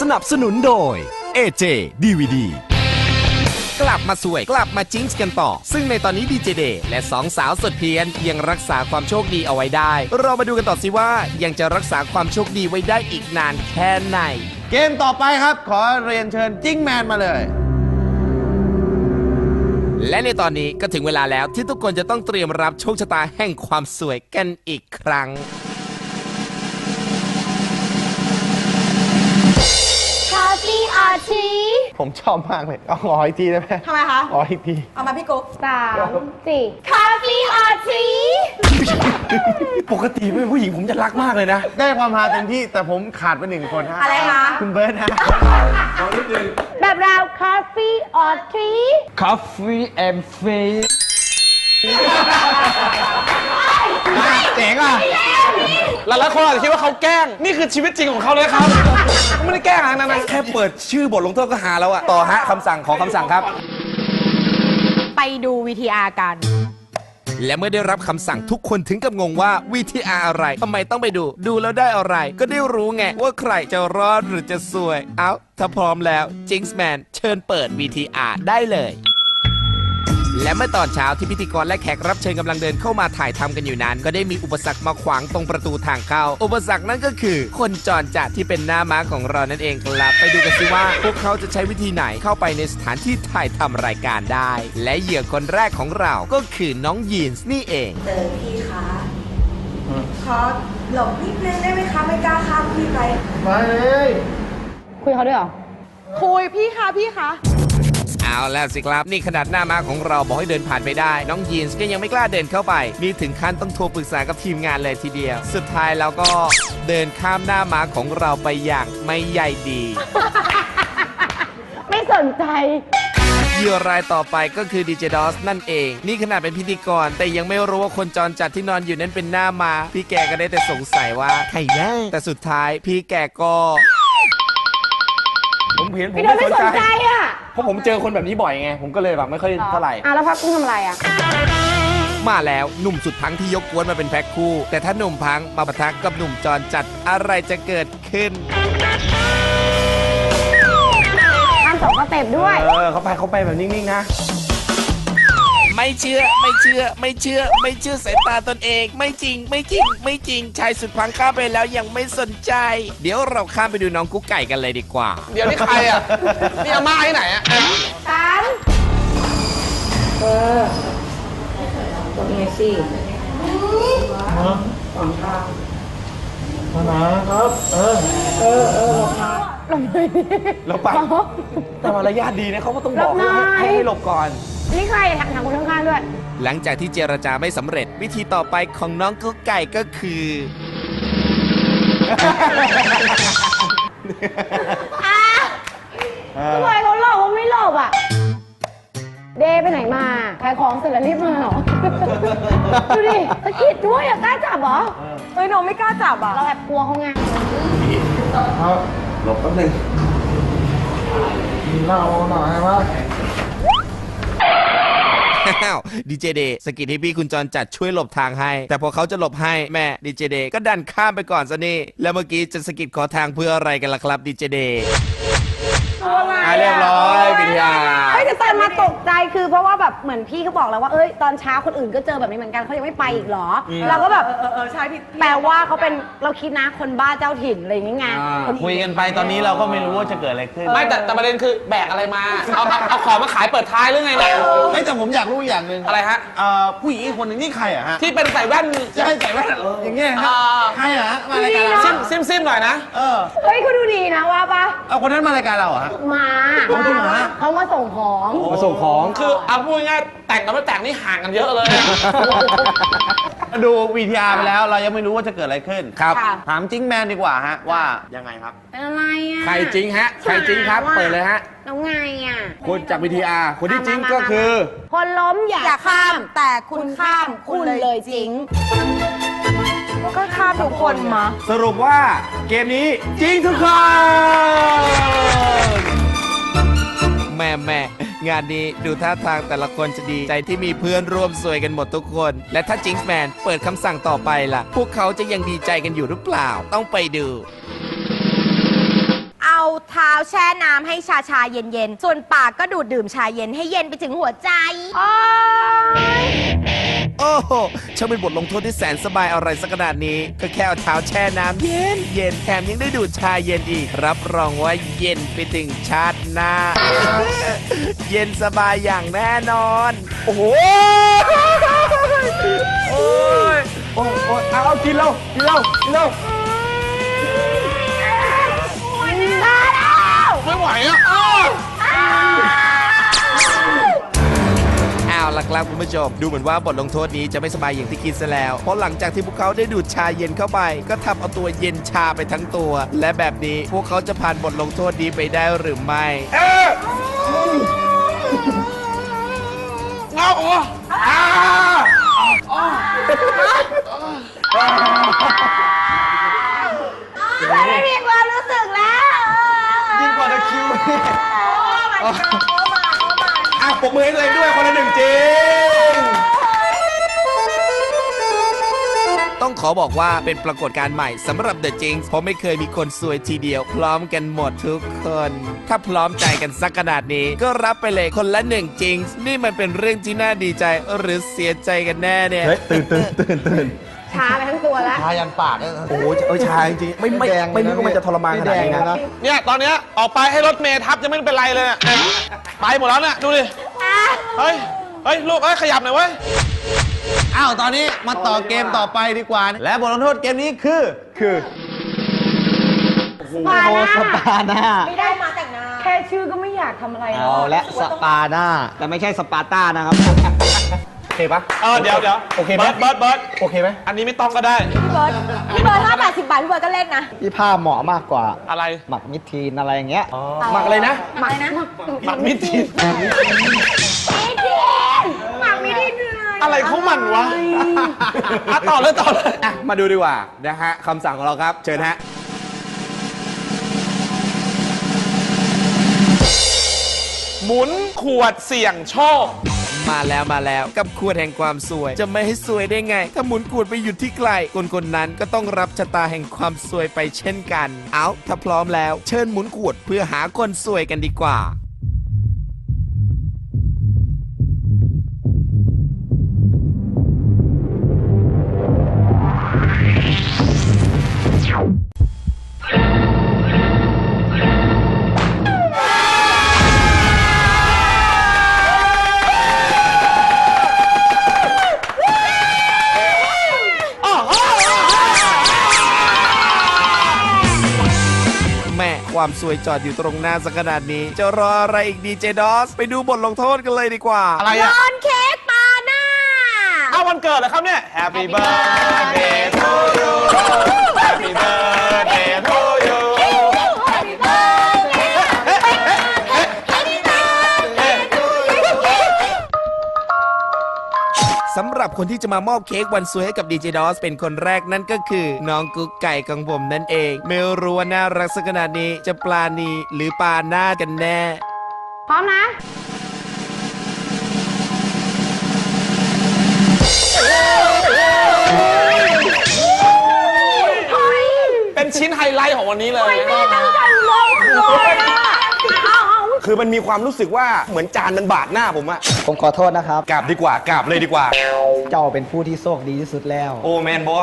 สนับสนุนโดย AJ DVD กลับมาสวยกลับมาจิงส์กันต่อ ซึ่งในตอนนี้ดีเจเดและสองสาวสุดเพียนยังรักษาความโชคดีเอาไว้ได้ เรามาดูกันต่อสิว่ายังจะรักษาความโชคดีไว้ได้อีกนานแค่ไหน เกมต่อไปครับ ขอเรียนเชิญจิ้งแมนมาเลย และในตอนนี้ก็ถึงเวลาแล้วที่ทุกคนจะต้องเตรียมรับโชคชะตาแห่งความสวยกันอีกครั้ง ชีผมชอบมากเลยเอาขออีกทีได้ไหมทำไมคะ ขออีกที เอามาพี่กุ๊กสามสี่คาฟีอาชีปกติเป็นผู้หญิงผมจะรักมากเลยนะ ได้ความฮาเต็มที่แต่ผมขาดไปหนึ่งคนฮะอะไรคะ คุณเบิร์ตฮะแบบเราคาฟีออทรี Coffee and Face เจ๋งอะหลายๆคนอาจจะคิดว่าเขาแกล้ง นี่คือชีวิตจริงของเขาเลยครับเขาไม่ได้แกล้งอะไรนะแค่เปิดชื่อบทลงโทษก็หาแล้วอะต่อฮะคำสั่งขอคำสั่งครับ ไปดู VTR กัน และเมื่อได้รับคำสั่งทุกคนถึงกับงงว่า VTR อะไรทำไมต้องไปดู ดูแล้วได้อะไร ก็ได้รู้ไง ว่าใครจะรอดหรือจะสวย เอาถ้าพร้อมแล้วจิงส์แมนเชิญเปิด VTR ได้เลย และเมื่อตอนเช้าที่พิธีกรและแขกรับเชิญกำลังเดินเข้ามาถ่ายทำกันอยู่นั้น ก็ได้มีอุปสรรคมาขวางตรงประตูทางเข้า อุปสรรคนั้นก็คือ คนจรจัดที่เป็นหน้าม้าของเรานั่นเองครับ ไปดูกันสิว่า พวกเขาจะใช้วิธีไหนเข้าไปในสถานที่ถ่ายทำรายการได้ และเหยื่อคนแรกของเราก็คือน้องยีนส์นี่เองเจอพี่คะขอหลบนิดนึงได้ไหมคะไม่กล้าข้ามพี่ไป มาเลย คุยเขาด้วยเหรอ คุยพี่คะพี่คะ เอาแล้วสิครับ นี่ขนาดหน้าม้าของเราบอกให้เดินผ่านไปได้ น้องยีนส์ก็ยังไม่กล้าเดินเข้าไป มีถึงขั้นต้องโทรปรึกษากับทีมงานเลยทีเดียว สุดท้ายเราก็เดินข้ามหน้าม้าของเราไปอย่างไม่ใยดี ไม่สนใจ เหยื่อรายต่อไปก็คือดีเจดอสนั่นเอง นี่ขนาดเป็นพิธีกร แต่ยังไม่รู้ว่าคนจรจัดที่นอนอยู่นั้นเป็นหน้ามาพี่แกก็ได้แต่สงสัยว่า ใครแน่แต่สุดท้ายพี่แกก็ ผมเห็นผมพี่โดนไม่ไม่สสนนใจใจ อะ เพราะผมเจอคนแบบนี้บ่อยไง ผมก็เลยแบบไม่ค่อยเท่าไหร่ อะแล้วพักกุ้งทำอะไรอะ มาแล้วหนุ่มสุดพังที่ยกกวนมาเป็นแพ็คคู่ แต่ถ้าหนุ่มพังมาปะทะกับหนุ่มจรจัดอะไรจะเกิดขึ้น ทำสองสเต็ปด้วย เออเขาไปเขาไปแบบนิ่ง ๆ นะ ไม่เชื่อไม่เชื่อไม่เชื่อ ไม่เชื่อสายตาตนเอง ไม่จริงไม่จริง ไม่จริงชายสุดพังข้ามไปแล้วยังไม่สนใจ เดี๋ยวเราข้ามไปดูน้องกุ๊กไก่กันเลยดีกว่า เดี๋ยวนี่ใครอะนี่อาม่าที่ไหนอะเราไปแต่มารยาทดีนะเขาก็ต้องบอกหลบหน่อยให้ให้หลบก่อน นี่ใครถามถามคนข้างๆด้วย หลังจากที่เจรจาไม่สำเร็จวิธีต่อไปของน้องกุ๊กไก่ก็คือทำไมเขาหลบเขาไม่หลบอะ เดย์ไปไหนมาขายของเสร็จแล้วรีบมาเหรอ ดูดิตะกิดด้วยอะกล้าจับเหรอ เฮ้ยน้องไม่กล้าจับอะเราแอบกลัวเขาไงหลบแป๊บนึงอ้าวดีเจเดย์สกิดให้พี่คุณจรจัดช่วยหลบทางให้ แต่พอเขาจะหลบให้แม่ดีเจเดย์ก็ดันข้ามไปก่อนซะนี่แล้วเมื่อกี้จะสกิดขอทางเพื่ออะไรกันล่ะครับดีเจเดย์ อะเรียบร้อยวิทยา เฮ้ยแต่ตอนมาตกใจคือเพราะว่าแบบเหมือนพี่เขาบอกแล้วว่าเอ้ยตอนเช้าคนอื่นก็เจอแบบนี้เหมือนกันเขายังไม่ไปอีกเหรออเราก็แบบเออเออเออใช่พี่แปลว่าเขาเป็นเราคิดนะคนบ้าเจ้าถิ่นอะไรอย่างเงี้ยคนคุยกันไปตอนนี้เราก็ไม่รู้ว่าจะเกิดอะไรขึ้นไม่แต่แต่ประเด็นคือแบกอะไรมา เอาเอาเอาของมาขายเปิดท้ายหรือไงเนี่ยเฮ้ยแต่ผมอยากรู้อย่างหนึ่งอะไรฮะ เอ่อผู้หญิงอีกคนหนึงนี่ใครอะฮะที่เป็นใส่แว่นใช่ใส่แว่นอย่างเงี้ยฮะอ่า ใครอะฮะมารายการเราซิมซิมซิมหน่อยนะ เออเฮ้ยเขาดูดีนะว่าปะเอาคนนั้นมารายการเราเหรอฮะมาเขาที่มา เขามาส่งของมาส่งของ คือเอาพูดง่ายๆแต่งกับไม่แต่งนี่ห่างกันเยอะเลย ดูวีทีอาร์ไปแล้วเรายังไม่รู้ว่าจะเกิดอะไรขึ้นครับค่ะถามจิ้งแมนดีกว่าฮะว่ายังไงครับ เป็นอะไรอะใครจริงฮะ ใครจริงครับ เปิดเลยฮะ แล้วไงอะ คนจากวิทยาคนที่จริงมามาก็คือ คนล้มอย่าอย่าข้าม แต่คุณข้ามคุณเลยจริง ก็ข้ามทุกคนมาสรุปว่าเกมนี้จริงทุกคนแม่แม่งานนี้ดูท่าทางแต่ละคนจะดีใจที่มีเพื่อนร่วมสวยกันหมดทุกคน และถ้าจิงส์แมนเปิดคำสั่งต่อไปล่ะ พวกเขาจะยังดีใจกันอยู่หรือเปล่า ต้องไปดู เอาเท้าแช่น้ำให้ชาชาเย็นๆ ส่วนปากก็ดูดดื่มชาเย็นให้เย็นไปถึงหัวใจ โอ้ โหช่างเป็นบทลงโทษที่แสนสบายอะไรสักขนาดนี้ ก็แค่เอาเท้าแช่น้ำเย็นเย็นแถมยังได้ดูดชาเย็นอีก รับรองว่าเย็นไปถึงชาติหน้า เย็นสบายอย่างแน่นอน โอ้โหโอ้ยโอ้ยโอ้ยเอาเอากินแล้วกินแล้วกินแล้วไม่ไหวอะ เอาล่ะครับคุณผู้ชม ดูเหมือนว่าบทลงโทษนี้จะไม่สบายอย่างที่คิดซะแล้ว เพราะหลังจากที่พวกเขาได้ดูดชาเย็นเข้าไป ก็ทำเอาตัวเย็นชาไปทั้งตัว และแบบนี้พวกเขาจะผ่านบทลงโทษนี้ไปได้หรือไม่ เอาโอ้ มือให้ตัวเองด้วยคนละหนึ่งจริง ต้องขอบอกว่าเป็นปรากฏการณ์ใหม่สำหรับ The Jinx เพราะไม่เคยมีคนสวยทีเดียว พร้อมกันหมดทุกคน ถ้าพร้อมใจกันสักขนาดนี้ ก็รับไปเลยคนละหนึ่ง Jinx นี่มันเป็นเรื่องที่น่าดีใจหรือเสียใจกันแน่เนี่ย เฮ้ยตื่นตื่นตื่นตื่นชาไปทั้งตัวแล้วชายันปากเลยโอ้โหเออชาจริงๆไม่ไม่ไม่นึกว่ามันจะทรมานขนาดนี้นะ เนี่ยตอนเนี้ยออกไปให้รถเมย์ทับจะไม่เป็นไรเลยเนี่ยไปหมดแล้วเนี่ยดูดิ เฮ้ย เฮ้ย ลูกเอ้ยขยับหน่อยเว้ย อ้าว ตอนนี้มาต่อเกมต่อไปดีกว่า และบทลงโทษเกมนี้คือ คือปาหน้าสปาหน้า ไม่ได้มาแต่งหน้าแค่ชื่อก็ไม่อยากทำอะไรแล้เอาวและสปาหน้า แต่ไม่ใช่สปาร์ต้านะครับ โอเคปะเออเดี๋ยวเดี๋ยวโอเคไหมเบิร์ดเบิร์ดเบิร์ดโอเคไหมอันนี้ไม่ต้องก็ได้ พี่เบิร์ดพี่เบิร์ดห้าแปดสิบบาทพี่เบิร์ดก็เล่นนะ พี่ผ้าเหมาะมากกว่า อะไร หมักมิดทีนอะไรอย่างเงี้ย หมักอะไรนะ หมักนะหมักมิดทินมิดิน หมักมิดินเลยอะไรของมันวะอะต่อเลยต่อเลยอะมาดูดีกว่านะฮะคำสั่งของเราครับ เชิญฮะ หมุนขวดเสี่ยงโชค มาแล้วมาแล้วกับขวดแห่งความสวย จะไม่ให้สวยได้ไง ถ้าหมุนขวดไปหยุดที่ไกลคนคนนั้นก็ต้องรับชะตาแห่งความสวยไปเช่นกัน เอาถ้าพร้อมแล้ว เชิญหมุนขวดเพื่อหาคนสวยกันดีกว่า วามสวยจอดอยู่ตรงหน้าสักขนาดนี้ จะรออะไรอีกดีเจดอส ไปดูบทลงโทษกันเลยดีกว่า อะไรโยอะนเค้กปาหน้าอ้าววันเกิดเหรอครับเนี่ย Happy birthday to you Happy birthday สำหรับคนที่จะมามอบเค้กวันสวยให้กับดีเจดอสเป็นคนแรกนั่นก็คือ น้องกุ๊กไก่ของผมนั่นเอง ไม่รู้ว่าน่ารักสักขนาดนี้จะปลาณีหรือปลาหน้ากันแน่ พร้อมนะเป็นชิ้นไฮไลท์ของวันนี้เลย คือมันมีความรู้สึกว่าเหมือนจานมันบาดหน้าผมอะผมขอโทษนะครับ กราบดีกว่ากราบเลยดีกว่า เจ้าเป็นผู้ที่โชคดีที่สุดแล้วโอ้แมนบอ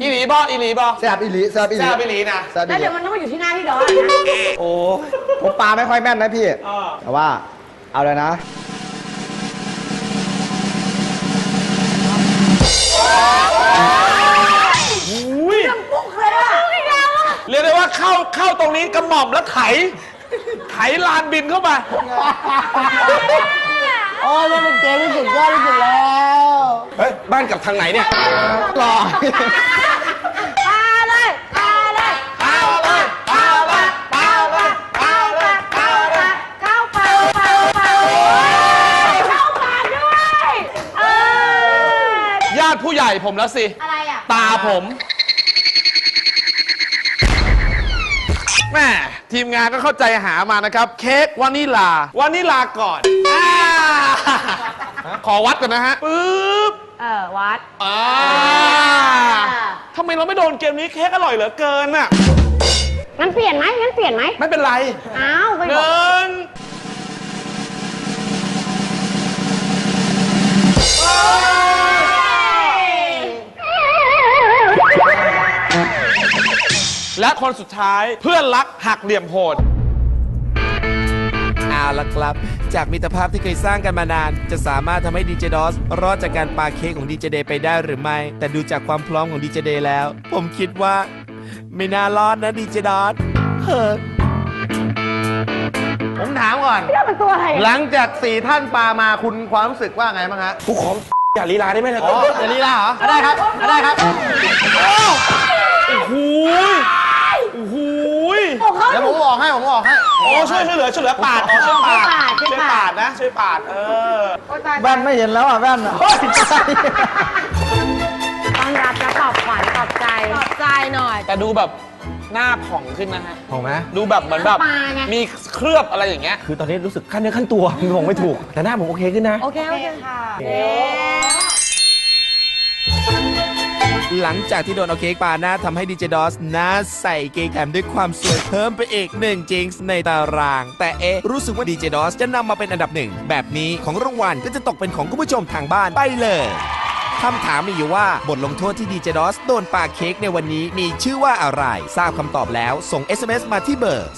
อีหลีบออีหลีบอแซบอีหลีแซบอีหลีแซ่บอีหลีนะ แซบอีแล้วหลีเดี๋ยวมันต้องมาอยู่ที่หน้าพี่ดอนนะโอ้ผมปลาไม่ค่อยแม่นนะพี่ แต่ว่า เอาเลยนะเว่าเข้าเข้าตรงนี้กระหม่อมแล้วไถ ไถลานบินเข้าไปโอ้ยมันเป็นเกมที่สุดยอดที่สุดแล้วเฮ้ย บ้านกลับทางไหนเนี่ยหล่อปาเลยปาเลยปาเลยปาเลยปาเลยปาเลยปาเลยเข้าเป่าเป่าเป่าเข้าปากด้วยเออญาติผู้ใหญ่ผมแล้วสิ อะไรอะ ตาผม แม่ทีมงานก็เข้าใจหามานะครับ เค้กวานิลาวานิลาก่อนอ่าขอวัดก่อนนะฮะปึ๊บเออวัดอ่าทำไมเราไม่โดนเกมนี้เค้กอร่อยเหลือเกินอะงั้นเปลี่ยนไหมงั้นเปลี่ยนไหมไม่เป็นไรอ้าวไปหบอกนึ่ง และคนสุดท้ายเพื่อนรักหักเหลี่ยมโหด เอาละครับ จากมิตรภาพที่เคยสร้างกันมานาน จะสามารถทำให้ดีเจดอสรอดจากการปาเค้กของดีเจเดย์ไปได้หรือไม่ แต่ดูจากความพร้อมของดีเจเดย์แล้ว ผมคิดว่า ไม่น่ารอดนะดีเจดอสเฮ้อผมถามก่อนเรื่องเป็นตัวอะไรหลังจากสี่ท่านปลามาคุณความรู้สึกว่าไงบ้างฮะกูขอ อย่าลีลาได้ไหมล่ะอ๋ออย่าลีลาเหรออะได้ครับอะได้ครับ โอ้โหโอ้โห เดี๋ยวผมบอกให้ผมบอกให้ โอ้ช่วยช่วยเหลือช่วยเหลือปาดอ๋อช่วยปาดช่วยปาดช่ช่ววยยปาปาดดนะช่วยปาดเออแว่นไม่เห็นแล้วอะแว่นอะต้อนรับและปลอบขวัญปลอบใจปลอบใจหน่อย แต่ดูแบบหน้าผ่องขึ้นนะฮะผมไหมดูแบบเหมือนแบบปลาไงมีเคลือบอะไรอย่างเงี้ยคือตอนนี้รู้สึกขั้นเนื้อขั้นตัวมันบอกไม่ถูก แต่หน้าผมโอเคขึ้นนะ โอเคโอเคค่ะ หลังจากที่โดนเอาเค้กปาหน้าทำให้ดีเจดอสหน้าใส่เค้กแถมด้วยความสวยเพิ่มไปอีกหนึ่งจิงส์ในตาราง แต่เอ๊รู้สึกว่าดีเจดอสจะนำมาเป็นอันดับหนึ่งแบบนี้ของรางวัลก็จะตกเป็นของคุณผู้ชมทางบ้านไปเลย คำถามมีอยู่ว่าบทลงโทษที่ดีเจดอสโดนปาเค้กในวันนี้มีชื่อว่าอะไร ทราบคำตอบแล้วส่ง SMS มาที่เบอร์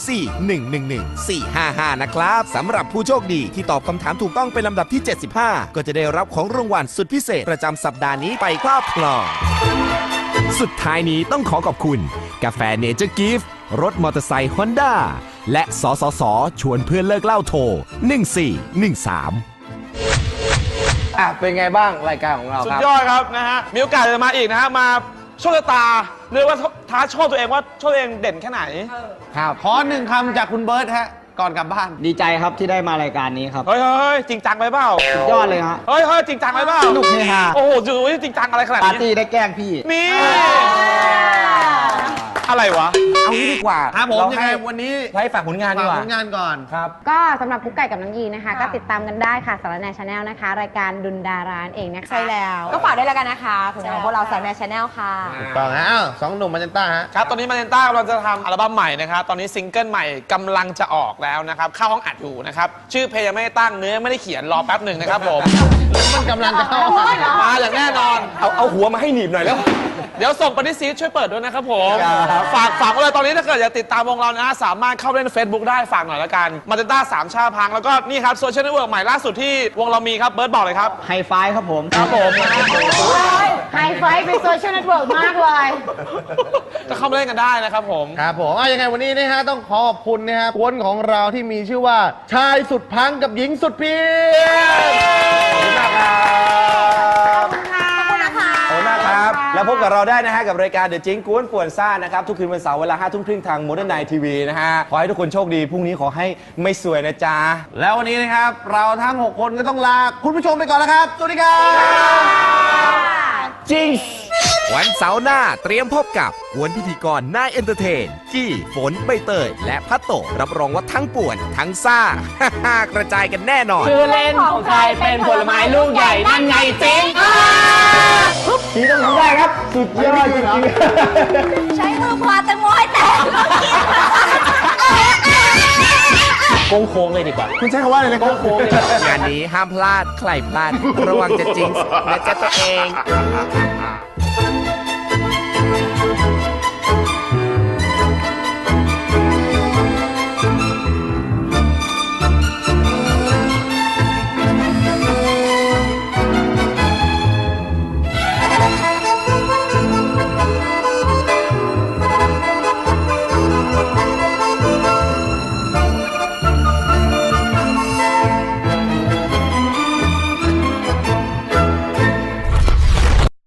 4111455 นะครับสำหรับผู้โชคดีที่ตอบคำถามถูกต้องเป็นลำดับที่ 75 ก็จะได้รับของรางวัลสุดพิเศษประจำสัปดาห์นี้ไปครอบครองสุดท้ายนี้ต้องขอขอบคุณ กาแฟเนเจอร์กิฟต์รถมอเตอร์ไซค์ฮอนด้าและสสส ชวนเพื่อนเลิกเล่าโทร 1413 อะเป็นไงบ้างรายการของเราสุคดรับ ยอดครับนะฮะ มีโอกาสจะมาอีกนะฮะ มาโชคชะตาเรียกว่าท้าโชคตัวเองว่าโชคตัวเองเด่นแค่ไหน ครับขอหนึ่งคำจากคุณเบิร์ตฮะ ก่อนกลับบ้าน ดีใจครับที่ได้มารายการนี้ครับ เฮ้ยเฮ้ยเฮ้ยจริงจังไปเปล่า สุดยอดเลยฮะ เฮ้ยเฮ้ยจริงจังไปเปล่าสนุกเฮฮา โอ้โหจูจริงจังอะไรขนาดปาร์นี้ตี้ได้แกล้งพี่ นี่ อะไรวะ เอางี้ดีกว่าครับผมเรายังไงให้วันนี้ให้ฝากผลงานดีฝากกว่าผลงานก่อน ครับ ก็สำหรับกุ๊กไก่กับน้องยีนะคะก็ติดตามกันได้ค่ะสารแนชาแนลนะคะ รายการดุนดารานเองนะคะ ใช่แล้วก็ฝากด้วยแล้วกันนะคะผลงานของพวกเราสายแมชชแนลค่ะต่อฮะอ้าวสองหนุ่มมาเจนต้าฮะ ครับ ตอนนี้มาเนต้ากำลังจะทำอัลบั้มใหม่นะครับ ตอนนี้ซิงเกิลใหม่กำลังจะออกแล้วนะครับ เข้าห้องอัดอยู่นะครับ ชื่อเพลงยังไม่ได้ตั้งเนื้อไม่ได้เขียน รอแป๊บหนึ่งนะครับผม มันกำลังจะเข้ามาอย่างแน่นอน เอาเอาหัวมาให้หนีบหน่อยแล้ว เดี๋ยวส่งไปที่ซีดช่วยเปิดด้วยนะครับผมฝากฝากไว้เลยตอนนี้ถ้าเกิดอยากติดตามวงเรานะ สามารถเข้าไปเล่น Facebook ได้ฝากหน่อยละกันมาเตต้าสามชาพัง แล้วก็นี่ครับโซเชียลเน็ตเวิร์กใหม่ล่าสุดที่วงเรามีครับเบิร์ดบอกเลยครับไฮไฟครับผมครับผมไฮไฟเป็นโซเชียลเน็ตเวิร์กมากเลยจะเข้ามาเล่นกันได้นะครับผมครับผมอะยังไงวันนี้นะฮะต้องขอขอบคุณนะฮะกวนของเราที่มีชื่อว่าชายสุดพังกับหญิงสุดเพียรขอบคุณมากครับ ขอบคุณมากครับ แล้วพบกับเราได้นะฮะกับรายการเดอะจิงกวนป่วนซ่านะครับทุกคืนวันเสาร์เวลา5ทุ่มครึ่งทางโมเดิร์นไนทีวีนะฮะขอให้ทุกคนโชคดีพรุ่งนี้ขอให้ไม่สวยนะจ๊ะแล้ววันนี้นะครับเราทั้ง6คนก็ต้องลาคุณผู้ชมไปก่อนแล้วครับสวัสดีครับจิง วันเสาร์หน้าเตรียมพบกับกวนพิธีกรนายเอนเตอร์เทน กี้ฝนใบเตยและพัตโตะรับรองว่าทั้งป่วน ทั้งซ่ากระจายกันแน่นอน ชื่อเล่นของใครเป็นผลไม้ลูกใหญ่นั่นไงจริงพี่ต้องทำได้ครับ สุดยอดจริงใช้มือพาแตงโมให้แตกๆโค้งๆเลยดีกว่า คุณใช้คำว่าอะไรนะโค้งๆเลยงานนี้ห้ามพลาด ใครพลาด ระวังจะจิงส์และจะตัวเอง ค